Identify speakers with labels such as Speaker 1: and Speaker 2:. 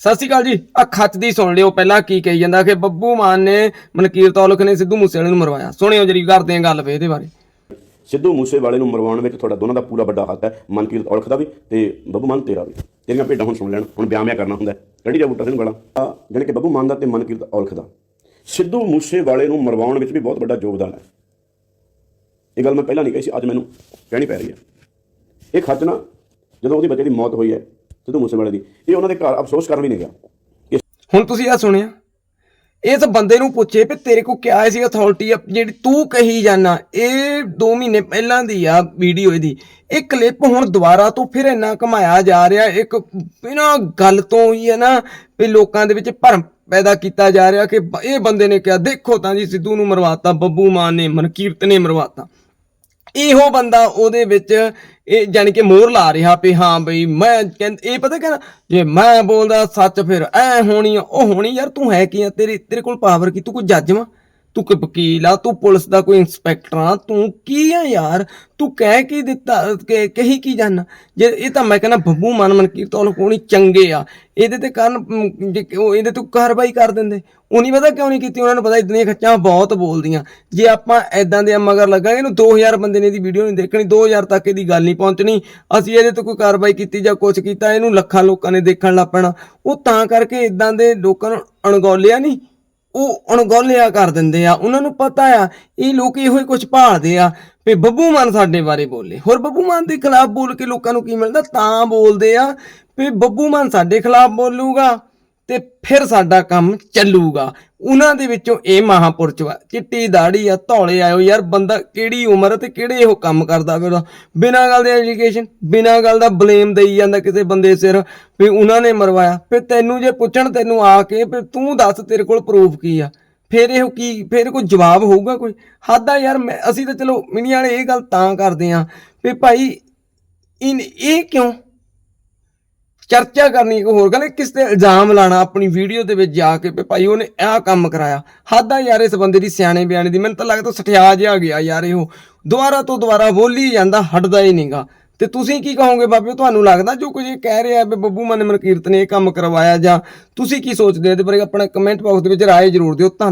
Speaker 1: ਸਤਿ ਸ਼੍ਰੀ ਅਕਾਲ ਜੀ। ਆ ਖੱਤ ਦੀ ਸੁਣ ਲਿਓ, ਪਹਿਲਾਂ ਕੀ ਕਹੀ ਜਾਂਦਾ ਕਿ ਬੱਬੂ ਮਾਨ ਨੇ ਮਨਕੀਰਤ ਔਲਖ ਨੇ ਸਿੱਧੂ ਮੂਸੇਵਾਲੇ ਨੂੰ ਮਰਵਾਇਆ। ਸੁਣਿਓ ਜਰੀ ਕਰਦੇ ਆਂ ਗੱਲ ਫੇ ਇਹਦੇ ਬਾਰੇ।
Speaker 2: ਸਿੱਧੂ ਮੂਸੇ ਵਾਲੇ ਨੂੰ ਮਰਵਾਉਣ ਵਿੱਚ ਤੁਹਾਡਾ ਦੋਨਾਂ ਦਾ ਪੂਰਾ ਵੱਡਾ ਹੱਥ ਹੈ ਮਨਕੀਰਤ ਔਲਖ ਦਾ ਵੀ ਤੇ ਬੱਬੂ ਮਾਨ ਤੇਰਾ ਵੀ। ਤੇਰੀਆਂ ਭੇਡਾਂ ਹੁਣ ਸੁਣ ਲੈਣ, ਹੁਣ ਬਿਆਨ ਕਰਨਾ ਹੁੰਦਾ ਹੈ। ਕਿਹੜੀ ਜਾ ਬੂਟਾ ਸਿੰਘ ਗਲਾ ਜਾਣੀ ਕਿ ਬੱਬੂ ਮਾਨ ਦਾ ਤੇ ਮਨਕੀਰਤ ਔਲਖ ਦਾ। ਸਿੱਧੂ ਮੂਸੇਵਾਲੇ ਨੂੰ ਮਰਵਾਉਣ ਵਿੱਚ ਵੀ ਬਹੁਤ ਵੱਡਾ ਯੋਗਦਾਨ ਹੈ। ਇਹ ਗੱਲ ਮੈਂ ਪਹਿਲਾਂ ਨਹੀਂ ਕਹੀ ਸੀ, ਅੱਜ ਮੈਨੂੰ ਕਹਿਣੀ ਪੈ ਰਹੀ ਹੈ। ਇਹ ਖਰਚ ਨਾ, ਜਦੋਂ ਉਹਦੀ ਬੱਚੇ ਦੀ ਮੌਤ ਹੋਈ ਹੈ ਸਿੱਧੂ ਮੂਸੇ ਦੀ। ਇਹ ਉਹਨਾਂ ਦੇ ਘਰ ਅਫਸੋਸ ਕਰਨ ਵੀ ਨਹੀਂ ਗਿਆ।
Speaker 1: ਹੁਣ ਤੁਸੀਂ ਆ ਸੁਣਿਆ? ਇਸ ਬੰਦੇ ਨੂੰ ਪੁੱਛੇ ਵੀ ਤੇਰੇ ਕੋ ਕਿਆ ਐਸੀ ਅਥਾਰਟੀ ਜਿਹੜੀ ਤੂੰ ਕਹੀ ਜਾਣਾ ਇਹ 2 ਮਹੀਨੇ ਪਹਿਲਾਂ ਦੀ ਆ ਵੀਡੀਓ ਇਹਦੀ। ਇਹ ਕਲਿੱਪ ਹੁਣ ਦੁਬਾਰਾ ਤੋਂ ਫਿਰ ਇੰਨਾ ਕਮਾਇਆ ਜਾ ਰਿਹਾ, ਇੱਕ ਬਿਨਾਂ ਗੱਲ ਤੋਂ ਹੀ ਹੈ ਨਾ, ਵੀ ਲੋਕਾਂ ਦੇ ਵਿੱਚ ਭਰਮ ਪੈਦਾ ਕੀਤਾ ਜਾ ਰਿਹਾ ਕਿ ਇਹ ਬੰਦੇ ਨੇ ਕਿਹਾ, ਦੇਖੋ ਤਾਂ ਜੀ ਸਿੱਧੂ ਨੂੰ ਮਰਵਾਤਾ, ਬੱਬੂ ਮਾਨ ਨੇ, ਮਨਕੀਰਤ ਨੇ ਮਰਵਾਤਾ। ਇਹੋ ਬੰਦਾ ਉਹਦੇ ਵਿੱਚ ਇਹ ਜਾਣੀ ਕਿ ਮੋਹਰ ਲਾ ਰਿਹਾ ਵੀ ਹਾਂ ਬਈ ਮੈਂ ਕਹਿੰਦ, ਇਹ ਪਤਾ ਕਹਿੰਦਾ ਜੇ ਮੈਂ ਬੋਲਦਾ ਸੱਚ ਫਿਰ ਐ ਹੋਣੀ ਆ, ਉਹ ਹੋਣੀ ਯਾਰ ਤੂੰ ਹੈ ਕੀ ਆ, ਤੇਰੀ, ਤੇਰੇ ਕੋਲ ਪਾਵਰ ਕੀ, ਤੂੰ ਕੋਈ ਜੱਜ ਵਾ? ਤੂੰ ਕੋਈ ਵਕੀਲ ਆ ਤੂੰ ਪੁਲਿਸ ਦਾ ਕੋਈ ਇੰਸਪੈਕਟਰ ਆ ਤੂੰ ਕੀ ਆ ਯਾਰ? ਤੂੰ ਕਹਿ ਕੀ ਦਿੱਤਾ ਕਿ ਕਹੀ ਕੀ ਜਾਨਾ ਜੇ ਇਹ ਤਾਂ ਮੈਂ ਕਹਿੰਦਾ ਬੱਬੂ ਮਨ ਮਨਕੀਰ ਤੋਂ ਕੋਣੀ ਚੰਗੇ ਆ। ਇਹਦੇ ਤੇ ਕਾਰਨ ਅਮ, ਜੇ ਕਿ ਉਹ ਇਹਦੇ ਤੋਂ ਕਾਰਵਾਈ ਕਰ ਦਿੰਦੇ। ਉਹ ਨਹੀਂ ਪਤਾ ਕਿਉਂ ਨਹੀਂ ਕੀਤੀ ਉਹਨਾਂ ਨੂੰ ਪਤਾ ਇਦਾਂ ਦੀਆਂ ਖੱਚਾਂ ਬਹੁਤ ਬੋਲਦੀਆਂ। ਜੇ ਆਪਾਂ ਐਦਾਂ ਦੇ ਮਗਰ ਲੱਗਾਂਗੇ ਇਹਨੂੰ 2000 ਬੰਦੇ ਨੇ ਇਹਦੀ ਵੀਡੀਓ ਨਹੀਂ ਦੇਖਣੀ 2000 ਤੱਕ ਇਹਦੀ ਗੱਲ ਨਹੀਂ ਪਹੁੰਚਣੀ। ਅਸੀਂ ਇਹਦੇ ਤੋਂ ਕੋਈ ਕਾਰਵਾਈ ਕੀਤੀ ਜਾਂ ਕੁਝ ਕੀਤਾ ਇਹਨੂੰ ਲੱਖਾਂ ਲੋਕਾਂ ਨੇ ਦੇਖਣ ਲੱਗ ਪੈਣਾ। ਉਹ ਤਾਂ ਕਰਕੇ ਇਦਾਂ ਦੇ ਲੋਕਾਂ ਨੂੰ ਅਣਗੌਲਿਆ ਨਹੀਂ। ਉਹ ਅਣਗੌਲਿਆ ਕਰ ਦਿੰਦੇ ਆ। ਉਹਨਾਂ ਨੂੰ ਪਤਾ ਆ, ਇਹ ਲੋਕ ਇਹੋ ਹੀ ਕੁਝ ਭਾਲਦੇ ਆ ਵੀ ਬੱਬੂ ਮਾਨ ਸਾਡੇ ਬਾਰੇ ਬੋਲੇ। ਹੋਰ ਬੱਬੂ ਮਾਨ ਦੇ ਖਿਲਾਫ ਬੋਲ ਕੇ ਲੋਕਾਂ ਨੂੰ ਕੀ ਮਿਲਦਾ? ਤਾਂ ਬੋਲਦੇ ਆ ਵੀ ਬੱਬੂ ਮਾਨ ਸਾਡੇ ਖਿਲਾਫ ਬੋਲੂਗਾ। ਤੇ ਫਿਰ ਸਾਡਾ ਕੰਮ ਚੱਲੂਗਾ। ਉਹਨਾਂ ਦੇ ਵਿੱਚੋਂ ਇਹ ਮਹਾਪੁਰਸ਼ ਵਾ, ਚਿੱਟੀ ਦਾੜੀ ਆ, ਧੌਲੇ ਆਇਓ ਯਾਰ, ਬੰਦਾ ਕਿਹੜੀ ਉਮਰ ਆ ਤੇ ਕਿਹੜੇ ਇਹੋ ਕੰਮ ਕਰਦਾ ਫਿਰਦਾ ਬਿਨਾਂ ਗੱਲ ਦੇ ਐਜੂਕੇਸ਼ਨ ਬਿਨਾਂ ਗੱਲ ਦਾ ਬਲੇਮ ਦੇਈ ਜਾਂਦਾ ਕਿਸੇ ਬੰਦੇ ਸਿਰ, ਵੀ ਉਹਨਾਂ ਨੇ ਮਰਵਾਇਆ। ਫਿਰ ਤੈਨੂੰ ਜੇ ਪੁੱਛਣ, ਤੈਨੂੰ ਆ ਕੇ, ਫਿਰ ਤੂੰ ਦੱਸ ਤੇਰੇ ਕੋਲ ਪ੍ਰੂਫ ਕੀ ਆ? ਫਿਰ ਇਹ ਕੀ, ਫਿਰ ਕੋਈ ਜਵਾਬ ਹੋਊਗਾ ਕੋਈ? ਹੱਦ ਆ ਯਾਰ, ਮੈਂ, ਅਸੀਂ ਤਾਂ ਚਲੋ ਮੀਡੀਆ ਵਾਲੇ ਇਹ ਗੱਲ ਤਾਂ ਕਰਦੇ ਆ, ਵੀ ਭਾਈ, ਇਨ, ਇਹ ਕਿਉਂ? ਚਰਚਾ ਕਰਨੀ ਇੱਕ ਹੋਰ ਗੱਲ ਹੈ ਕਿਸ ਤੇ ਇਲਜ਼ਾਮ ਲਾਣਾ ਆਪਣੀ ਵੀਡੀਓ ਦੇ ਵਿੱਚ ਜਾ ਕੇ ਵੀ ਭਾਈ ਉਹਨੇ ਆਹ ਕੰਮ ਕਰਾਇਆ। ਹੱਦ ਆ ਯਾਰ ਇਸ ਬੰਦੇ ਦੀ ਸਿਆਣੇ ਬਿਆਣੇ ਦੀ, ਮੈਨੂੰ ਤਾਂ ਲੱਗਦਾ ਸਠਿਆ ਜਿਹਾ ਗਿਆ ਯਾਰ ਇਹੋ। ਦੁਬਾਰਾ ਤੋਂ ਦੁਬਾਰਾ ਬੋਲੀ ਜਾਂਦਾ, ਹਟਦਾ ਹੀ ਨਹੀਂਗਾ ਤੇ ਤੁਸੀਂ ਕੀ ਕਹੋਗੇ ਬਾਬੇ, ਤੁਹਾਨੂੰ ਲੱਗਦਾ ਜੋ ਕੁਝ ਇਹ ਕਹਿ ਰਿਹਾ ਵੀ ਬੱਬੂ ਮਨ ਮਨਕੀਰਤ ਨੇ ਇਹ ਕੰਮ ਕਰਵਾਇਆ ਜਾਂ ਤੁਸੀਂ ਕੀ ਸੋਚਦੇ ਹੋ? ਇਹਦੇ ਬਾਰੇ ਆਪਣਾ ਕਮੈਂਟ ਬਾਕਸ ਦੇ ਵਿੱਚ ਰਾਏ ਜ਼ਰੂਰ ਦਿਓ। ਧੰਨ